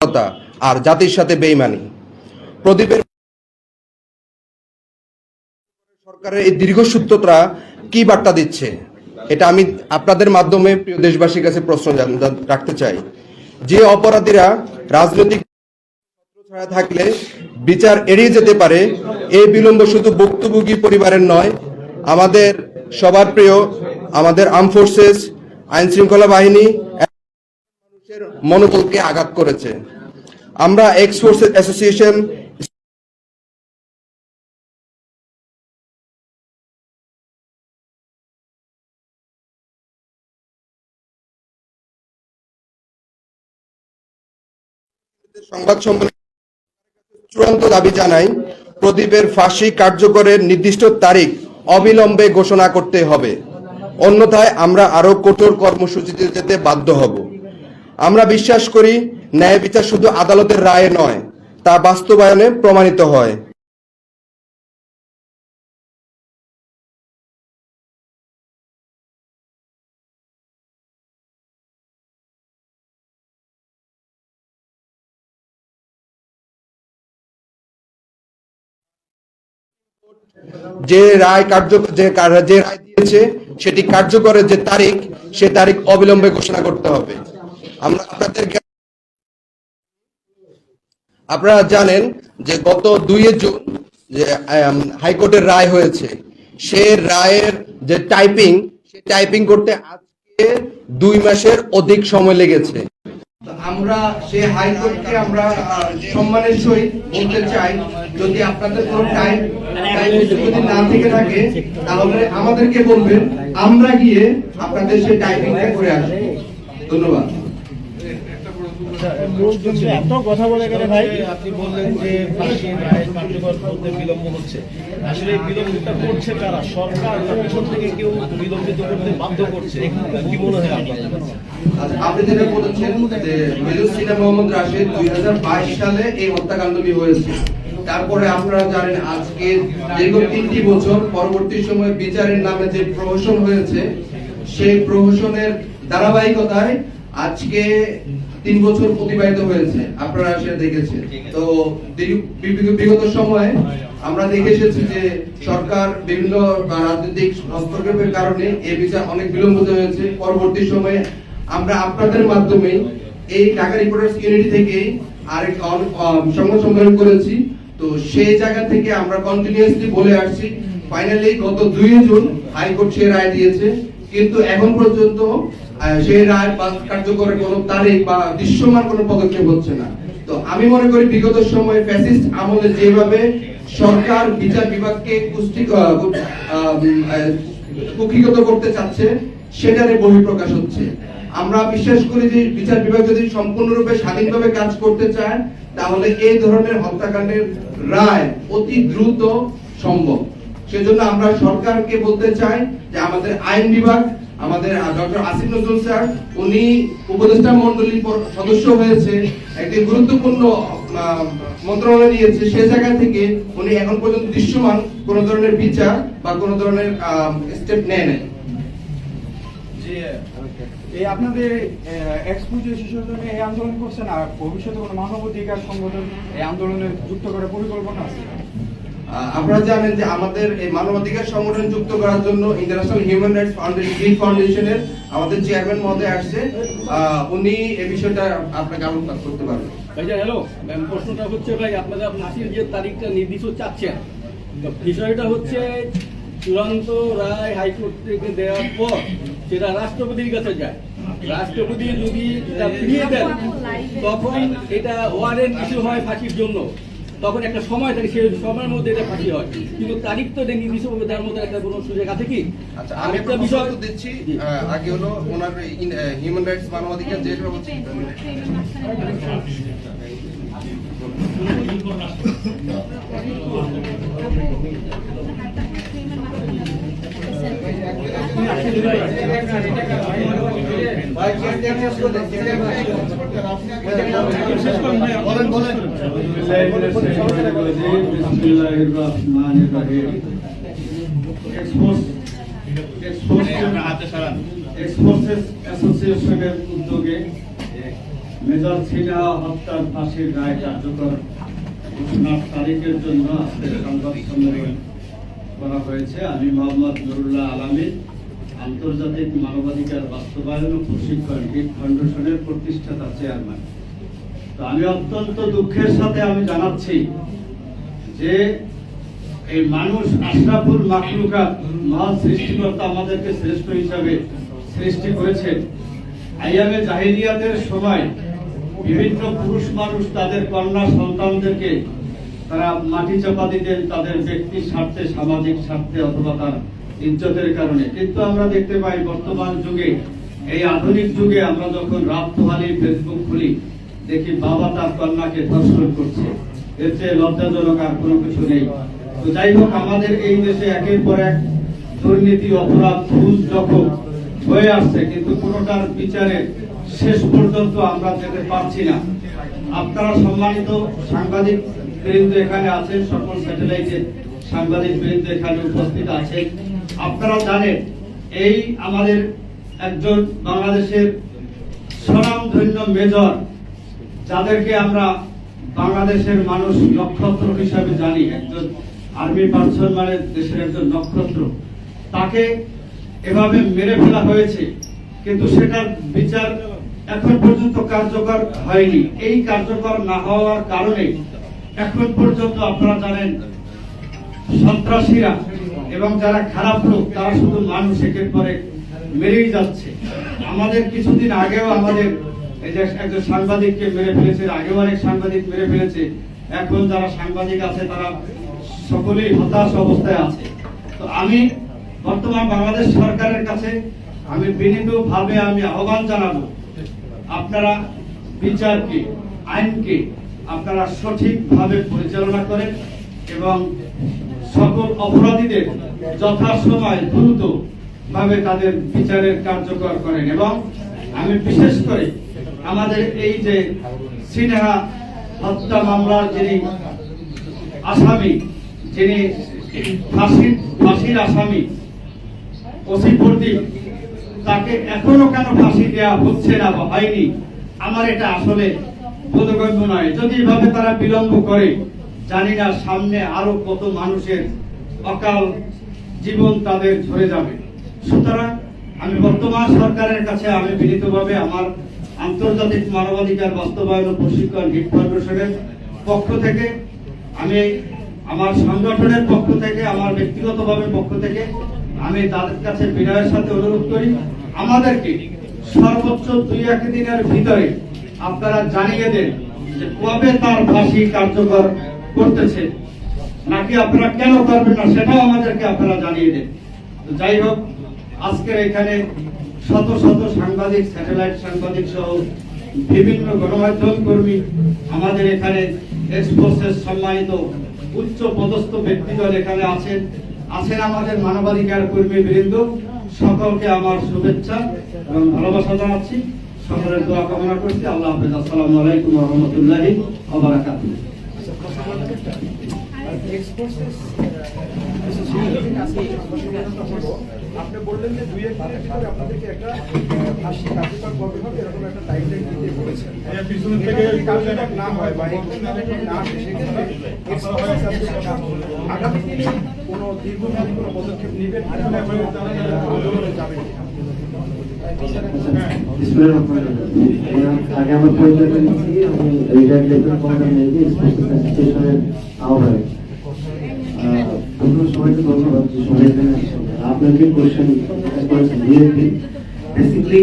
দুর্বলতা আর জাতির সাথে বেইমানি। প্রদীপের সরকারের এই দীর্ঘ দীর্ঘসূত্রতা কি বার্তা দিচ্ছে? এটা আমি আপনাদের মাধ্যমে প্রিয় দেশবাসীর কাছে প্রশ্ন রাখতে চাই। যে অপরাধীরা রাজনৈতিক থাকলে বিচার এড়িয়ে যেতে পারে এই বিলম্ব শুধু ভুক্তভোগী পরিবারের নয়, আমাদের সবার প্রিয়, আমাদের আর্ম ফোর্সেস আইন শৃঙ্খলা বাহিনী মানুষের মনোবলকে আঘাত করেছে। আমরা এক্স ফোর্সেস অ্যাসোসিয়েশন সংবাদ চূড়ান্ত দাবি জানাই, প্রদীপের ফাঁসি কার্যকরের নির্দিষ্ট তারিখ অবিলম্বে ঘোষণা করতে হবে। অন্যথায় আমরা আরও কঠোর কর্মসূচিতে যেতে বাধ্য হব। আমরা বিশ্বাস করি ন্যায় বিচার শুধু আদালতের রায়ে নয়, তা বাস্তবায়নে প্রমাণিত হয়। যে রায় কার্য, যে রায় দিয়েছে, সেটি যে তারিখ, সে তারিখ অবিলম্বে ঘোষণা করতে হবে। আমরা আপনাদেরকে আপনারা জানেন যে গত দুই জুন যে হাইকোর্টের রায় হয়েছে। সে রায়ের যে টাইপিং, সে টাইপিং করতে আজকে দুই মাসের অধিক সময় লেগেছে। আমরা সেই হাইকোর্টকে আমরা সম্মানের সহিত বলতে চাই, যদি আপনাদের কোনো টাইম যদি না থেকে থাকে, তাহলে আমাদেরকে বলবেন, আমরা গিয়ে আপনাদের সেই টাইপিংটা করে আসব। ধন্যবাদ। এত কথা বলে গেলে ভাই আপনি বললেন যে ফাঁসি রায় কার্যকর করতে বিলম্ব হচ্ছে। আসলে এই বিলম্বিতটা করছে কারা? সরকার পিছন থেকে কেউ বিলম্বিত করতে বাধ্য করছে? কি মনে হয় আপনার কাছে? আচ্ছা, আপনি যেটা বলেছেন যে মোহাম্মদ রাশেদ দুই সালে এই হত্যাকাণ্ডটি হয়েছে। তারপরে আপনারা জানেন আজকে দীর্ঘ তিনটি বছর পরবর্তী সময়ে বিচারের নামে যে প্রহসন হয়েছে সেই প্রহসনের ধারাবাহিকতায় আজকে তিন বছর অতিবাহিত হয়েছে। আপনারা সেটা দেখেছেন। তো বিগত- সময়ে আমরা দেখে এসেছি যে সরকার বিভিন্ন রাজনৈতিক হস্তক্ষেপের কারণে এই বিচার অনেক বিলম্বিত হয়েছে। পরবর্তী সময়ে আমরা আপনাদের মাধ্যমে এই ঢাকা রিপোর্টার্স ইউনিটি থেকে আরেক সংবাদ সম্মেলন করেছি। তো সেই জায়গা থেকে আমরা কন্টিনিউয়াসলি বলে আসছি। ফাইনালি গত দুই জুন হাইকোর্ট সে রায় দিয়েছে। কিন্তু এখন পর্যন্ত সেই রায় বা- কার্যকরের কোনো তারিখ বা দৃশ্যমান কোনো পদক্ষেপ হচ্ছে না। তো আমি মনে করি বিগত সময়ে ফ্যাসিস্ট আমলে যেভাবে সরকার বিচার বিভাগকে কুষ্টি কুক্ষিগত করতে চাচ্ছে সেটারে বহিঃপ্রকাশ হচ্ছে। আমরা বিশ্বাস করি যে বিচার বিভাগ যদি সম্পূর্ণরূপে স্বাধীনভাবে কাজ করতে চায়, তাহলে এই ধরনের হত্যাকাণ্ডের রায় অতি দ্রুত সম্ভব। সেজন্য আমরা সরকারকে বলতে চাই যে আমাদের আইন বিভাগ, আমাদের ডক্টর আসিফ নজরুল স্যার, উনি উপদেষ্টা মন্ডলীর সদস্য হয়েছে, একটি গুরুত্বপূর্ণ মন্ত্রণালয় নিয়েছে, সে জায়গা থেকে উনি এখন পর্যন্ত দৃশ্যমান, কোন ধরনের বিচার বা কোন ধরনের স্টেপ নেয় নাই। এই আপনাদের এক্সপুজে শিশুর এই আন্দোলন করছেন আর ভবিষ্যতে কোনো মানবাধিকার সংগঠন এই আন্দোলনে যুক্ত করার পরিকল্পনা আছে? আপনারা জানেন যে আমাদের এই মানবাধিকার সংগঠন যুক্ত করার জন্য ইন্টারন্যাশনাল হিউম্যান রাইটস ফাউন্ডেশন ফাউন্ডেশনের আমাদের চেয়ারম্যান মহোদয় আসছে। উনি এই বিষয়টা আপনাকে আলোচনা করতে পারবেন। ভাইয়া হ্যালো ম্যাম প্রশ্নটা হচ্ছে ভাই, আপনারা ফাঁসির যে তারিখটা নির্দিষ্ট চাচ্ছেন বিষয়টা হচ্ছে চূড়ান্ত রায় হাইকোর্ট থেকে দেওয়ার পর সেটা রাষ্ট্রপতির কাছে যায়। রাষ্ট্রপতি যদি ফিরিয়ে দেন, তখন এটা ওয়ারেন্ট ইস্যু হয় ফাঁসির জন্য। তখন একটা সময় থাকে সেই সময়ের মধ্যে এটা ফাঁসি হয়। কিন্তু তারিখ তো নির্দিষ্টভাবে তার মধ্যে একটা কোনো সুযোগ আছে কি? আচ্ছা আমি একটা বিষয় দিচ্ছি আগে হলো ওনার হিউম্যান রাইটস মানবাধিকার যে হচ্ছে উদ্যোগে মেজর সিনহা হত্যার ফাঁসির রায় কার্যকর ঘোষণার তারিখের জন্য আজকে সংবাদ সম্মেলন করা হয়েছে। আমি মোহাম্মদ নুরুল্লাহ আলামিন আন্তর্জাতিক মানবাধিকার বাস্তবায়ন ও প্রশিক্ষণ গিট ফাউন্ডেশনের প্রতিষ্ঠাতা চেয়ারম্যান। তো আমি অত্যন্ত দুঃখের সাথে আমি জানাচ্ছি যে এই মানুষ আশরাফুল মাকলুকাত মহান সৃষ্টিকর্তা আমাদেরকে শ্রেষ্ঠ হিসাবে সৃষ্টি করেছেন। আইয়ামে জাহিলিয়াতের সময় বিভিন্ন পুরুষ মানুষ তাদের কন্যা সন্তানদেরকে তারা মাটি চাপা দিতেন তাদের ব্যক্তি স্বার্থে, সামাজিক স্বার্থে অথবা তার ইজ্জতের কারণে। কিন্তু আমরা দেখতে পাই বর্তমান যুগে, এই আধুনিক যুগে আমরা যখন রাত ফেসবুক খুলি, দেখি বাবা তার কন্যাকে ধর্ষণ করছে। এর চেয়ে লজ্জাজনক আর কোনো কিছু নেই। তো যাই হোক, আমাদের এই দেশে একের পর এক দুর্নীতি, অপরাধ, ঘুষ, জখম হয়ে আসছে, কিন্তু কোনোটার বিচারে শেষ পর্যন্ত আমরা যেতে পারছি না। আপনারা সম্মানিত সাংবাদিক বৃন্দ এখানে আছেন, সকল স্যাটেলাইটের সাংবাদিক বৃন্দ এখানে উপস্থিত আছেন। আপনারা জানেন, এই আমাদের একজন বাংলাদেশের স্বনামধন্য মেজর, যাদেরকে আমরা বাংলাদেশের মানুষ নক্ষত্র হিসাবে জানি, একজন আর্মি পার্সন মানে দেশের একজন নক্ষত্র। তাকে এভাবে মেরে ফেলা হয়েছে, কিন্তু সেটার বিচার এখন পর্যন্ত কার্যকর হয়নি। এই কার্যকর না হওয়ার কারণে এখন পর্যন্ত আপনারা জানেন, সন্ত্রাসীরা এবং যারা খারাপ লোক, তারা শুধু মানুষ একের পরে মেরেই যাচ্ছে। আমাদের কিছুদিন আগেও আমাদের এই যে একজন সাংবাদিককে মেরে ফেলেছে, আগেও অনেক সাংবাদিক মেরে ফেলেছে, এখন যারা সাংবাদিক আছে, তারা সকলেই হতাশ অবস্থায় আছে। তো আমি বর্তমান বাংলাদেশ সরকারের কাছে আমি বিনীত ভাবে আমি আহ্বান জানাব, আপনারা বিচারকে, আইনকে আপনারা সঠিকভাবে পরিচালনা করেন এবং সকল অপরাধীদের যথাসময় দ্রুত ভাবে তাদের বিচারের কার্যকর করেন এবং আমি বিশেষ করে আমাদের এই যে সিনেহা হত্যা মামলার যিনি আসামি, যিনি ফাঁসির ফাঁসির আসামি, ওসি তাকে এখনও কেন ফাঁসি দেওয়া হচ্ছে না বা হয়নি? আমার এটা আসলে বোধগম্য নয়। যদি এভাবে তারা বিলম্ব করে, জানি না সামনে আরও কত মানুষের অকাল জীবন তাদের ঝরে যাবে। সুতরাং আমি বর্তমান সরকারের কাছে আমি বিনীতভাবে আমার আন্তর্জাতিক মানবাধিকার বাস্তবায়ন প্রশিক্ষণ হিট ফাউন্ডেশনের পক্ষ থেকে, আমি আমার সংগঠনের পক্ষ থেকে, আমার ব্যক্তিগতভাবে পক্ষ থেকে, আমি তাদের কাছে বিনয়ের সাথে অনুরোধ করি, আমাদেরকে সর্বোচ্চ দুই এক দিনের ভিতরে আপনারা জানিয়ে দেন যে কবে তার ফাঁসি কার্যকর করতেছে। নাকি আপনারা কেন করবেন না, সেটাও আমাদেরকে আপনারা জানিয়ে দেন। তো যাই হোক, আজকের এখানে শত শত সাংবাদিক, স্যাটেলাইট সাংবাদিক সহ বিভিন্ন গণমাধ্যম কর্মী আমাদের এখানে এক্সপোর্সের সম্মানিত উচ্চ পদস্থ ব্যক্তিগণ এখানে আছেন। আছেন আমাদের মানবাধিকার কর্মী বৃন্দ, সকলকে আমার শুভেচ্ছা এবং ভালোবাসা জানাচ্ছি। সকলের দোয়া কামনা করছি। আল্লাহ হাফেজ। আসসালামু আলাইকুম রহমতুল্লাহি আপনি বললেন যে দুই এক দিনের ভিতরে আপনাদেরকে একটা আহ, ফাঁসি কার্যকর কবে হবে এরকম একটা টাইমলাইন দিতে বলেছেন। কার্যকর না হয় বা না। আগামী দিনে কোনো দীর্ঘমেয়াদী কোনো পদক্ষেপ নেবেন আন্দোলনে যাবেন বেসিক্যালি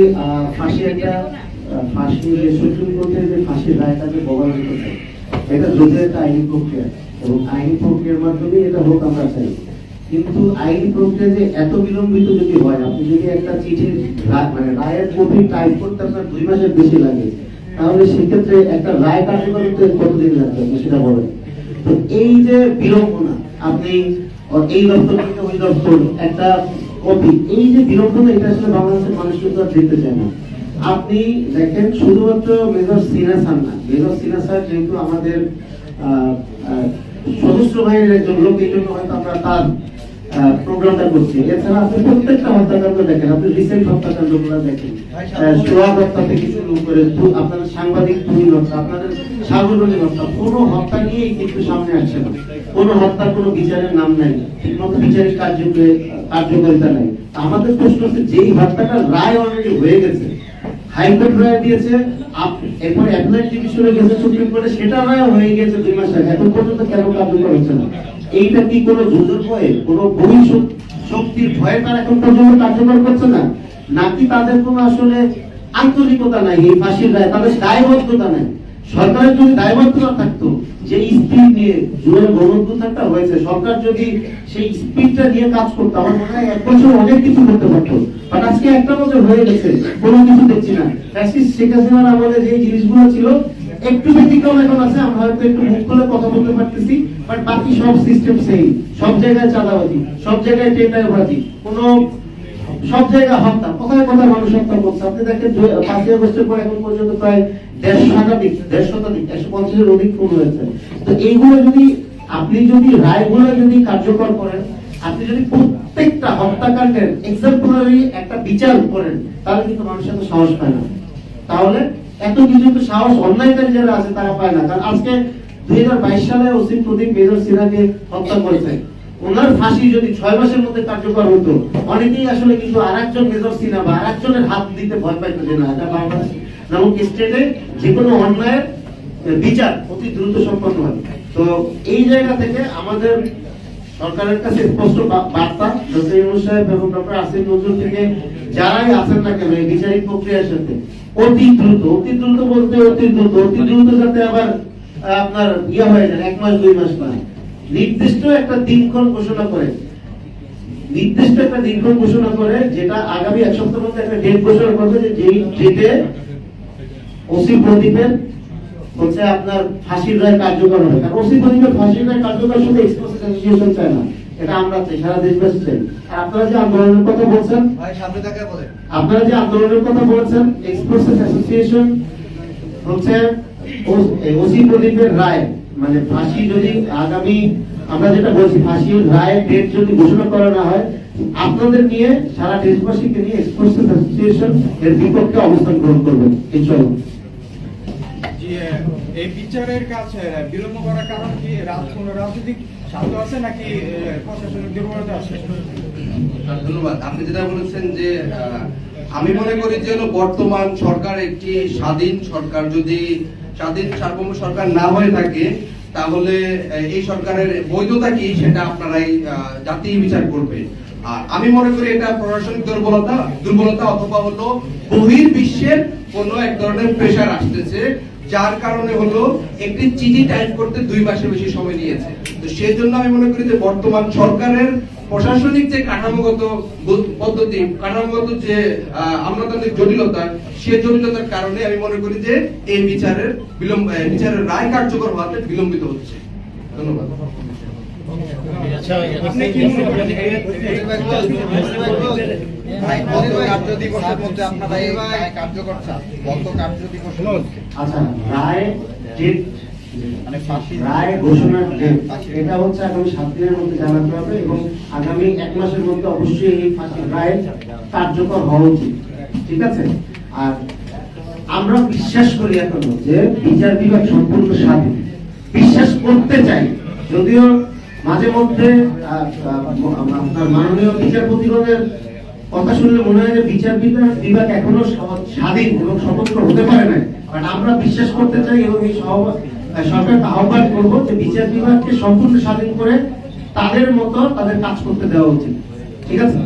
ফাঁসি একটা ফাঁসি যে এটা যদিও একটা আইনি প্রক্রিয়া। এবং আইনি প্রক্রিয়ার মাধ্যমে এটা হোক আমরা চাই। কিন্তু আইনি প্রক্রিয়া এত বিলম্বিত যদি হয়, আপনি যদি একটা চিঠির মানে রায়ের কপি টাইপ করতে আপনার দুই মাসের বেশি লাগে, তাহলে সেক্ষেত্রে একটা রায় কার্যকর করতে কতদিন লাগবে, আপনি সেটা বলেন। তো এই যে বিড়ম্বনা, আপনি এই দপ্তর থেকে ওই দপ্তর একটা কপি এই যে বিড়ম্বনা, এটা আসলে বাংলাদেশের মানুষ কিন্তু আর দেখতে চায় না। আপনি দেখেন, শুধুমাত্র মেজর সিনা স্যার না মেজর সিনা স্যার যেহেতু আমাদের সশস্ত্র বাহিনীর একজন লোক, এই জন্য হয়তো আমরা তার প্রোগ্রামটা করছি। এছাড়া আপনি প্রত্যেকটা হত্যাকাণ্ড দেখেন আপনি রিসেন্ট দেখেন। হত্যা থেকে শুরু করে আপনাদের সাংবাদিক তুহিন হত্যা আপনাদের হত্যা কোনো হত্যা নিয়েই কিন্তু সামনে আসছে না। কোনো হত্যার কোনো বিচারের নাম নাই ঠিকমতো বিচারিক কার্যকরী কার্যকারিতা নাই। আমাদের প্রশ্ন হচ্ছে যেই হত্যাটা রায় অলরেডি হয়ে গেছে হাইকোর্ট রায় দিয়েছে গেছে সুপ্রিম কোর্টে, সেটা রায় হয়ে গেছে দুই মাস আগে। এখন পর্যন্ত কেন কার্যকর হচ্ছে না? এইটা কি কোনো জুজুর ভয়ে, কোনো ভবিষ্যৎ শক্তির ভয়ে তারা এখন পর্যন্ত কার্যকর করছে না? নাকি তাদের কোনো আসলে আন্তরিকতা নাই, এই ফাঁসির রায়? তাদের দায়বদ্ধতা নাই? সরকারের যদি দায়বদ্ধতা থাকতো, যে স্পিড নিয়ে জুয়ের গণঅভ্যুত্থানটা হয়েছে, সরকার যদি সেই স্পিডটা নিয়ে কাজ করতো, আমার মনে হয় এক বছর অনেক কিছু করতে পারতো। বাট আজকে একটা বছর হয়ে গেছে, কোনো কিছু দেখছি না। শেখ হাসিনার আমলে যে জিনিসগুলো ছিল, একটু ব্যতিক্রম এখন আছে, আমরা হয়তো একটু মুখ খুলে কথা বলতে পারতেছি, বাট বাকি সব সিস্টেম সেই সব জায়গায় চাঁদাবাজি, সব জায়গায় টেন্ডারবাজি, কোনো সব জায়গায় হত্যা, কোথায় কোথায় মানুষ হত্যা করছে। আপনি দেখেন পাঁচই আগস্টের পর এখন পর্যন্ত প্রায় আপনি যদি রায়গুলো যদি কার্যকর করেন, আপনি যদি প্রত্যেকটা হত্যাকাণ্ডের এক্সাম্পলারি একটা বিচার করেন, তাহলে কিন্তু মানুষের সাহস পায় না। তাহলে এত কিছু সাহস অন্যায়কারী যারা আছে তারা পায় না। কারণ আজকে দুই হাজার বাইশ সালে ওসিম প্রদীপ মেজর সিনহাকে হত্যা করেছে। ওনার ফাঁসি যদি ছয় মাসের মধ্যে কার্যকর হতো, অনেকেই আসলে কিন্তু আর একজন মেজর সিনহা বা আর একজনের হাত দিতে ভয় পাইতো যে, না, এটা বাংলাদেশ নামক স্টেটে যে কোনো অন্যায়ের বিচার অতি দ্রুত সম্পন্ন তো এই জায়গা থেকে আমাদের সরকারের কাছে স্পষ্ট বার্তা সাহেব এবং ডক্টর আসিফ নজরুল থেকে যারাই না কেন, এই বিচারিক প্রক্রিয়ার সাথে অতি দ্রুত অতি দ্রুত বলতে অতি দ্রুত অতি দ্রুত যাতে আবার আপনার ইয়ে হয়ে যায়, এক মাস, দুই মাস নির্দিষ্ট একটা দিনক্ষণ ঘোষণা করে, নির্দিষ্ট একটা দিনক্ষণ ঘোষণা করে, যেটা আগামী এক সপ্তাহের মধ্যে একটা ডেট ঘোষণা করবে যে যেই ডেটে ওসি প্রদীপের হচ্ছে আপনার ফাঁসির রায় কার্যকর হবে কারণ ওসি প্রদীপের ফাঁসির রায় কার্যকর শুধু এক্সপ্রেস অ্যাসোসিয়েশন চায় না এটা আমরা চাই সারা দেশবাসী চাই। আর আপনারা যে আন্দোলনের কথা বলছেন আপনারা যে আন্দোলনের কথা বলেছেন এক্সপ্রেস অ্যাসোসিয়েশন হচ্ছে ওসি প্রদীপের রায় মানে ফাঁসি যদি আগামী আমরা যেটা বলছি ফাঁসির রায়ের ডেট যদি ঘোষণা করা না হয় আপনাদের নিয়ে সারা দেশবাসীকে নিয়ে এক্সপ্রেস অ্যাসোসিয়েশন এর বিপক্ষে অবস্থান গ্রহণ করবেন ইনশাআল্লাহ। এই বিচারের কাছে বিলম্ব করার কারণ কি? কোনো রাজনৈতিক আছে নাকি দুর্বলতা আছে? ধন্যবাদ। আপনি যেটা বলেছেন যে আমি মনে করি যে হলো বর্তমান সরকার একটি স্বাধীন সরকার। যদি স্বাধীন সার্বভৌম সরকার না হয়ে থাকে, তাহলে এই সরকারের বৈধতা কি সেটা আপনারাই জাতি বিচার করবে। আর আমি মনে করি এটা প্রশাসনিক দুর্বলতা দুর্বলতা অথবা হলো বহির বিশ্বের কোন এক ধরনের প্রেশার আসতেছে। যার কারণে হলো একটি চিঠি টাইপ করতে দুই মাসের বেশি সময় নিয়েছে। তো সেই জন্য আমি মনে করি যে বর্তমান সরকারের প্রশাসনিক যে কাঠামোগত পদ্ধতি, কাঠামোগত যে আমলাতান্ত্রিক জটিলতা, সে জটিলতার কারণে আমি মনে করি যে এই বিচারের বিলম্ব বিচারের রায় কার্যকর হওয়াতে বিলম্বিত হচ্ছে। ধন্যবাদ। এবং আগামী এক মাসের মধ্যে অবশ্যই এই ফাঁসির রায় কার্যকর হওয়া উচিত ঠিক আছে আর আমরা বিশ্বাস করি এখনও যে বিচার বিভাগ সম্পূর্ণ স্বাধীন। বিশ্বাস করতে চাই, যদিও মাঝে মধ্যে আপনার মাননীয় বিচারপতিগণের কথা শুনলে মনে হয় যে বিচার বিভাগ এখনও স্বাধীন এবং স্বতন্ত্র হতে পারে না বাট আমরা বিশ্বাস করতে চাই এবং এই সরকারকে আহ্বান করব যে বিচার বিভাগকে সম্পূর্ণ স্বাধীন করে তাদের মতো তাদের কাজ করতে দেওয়া উচিত। ঠিক আছে?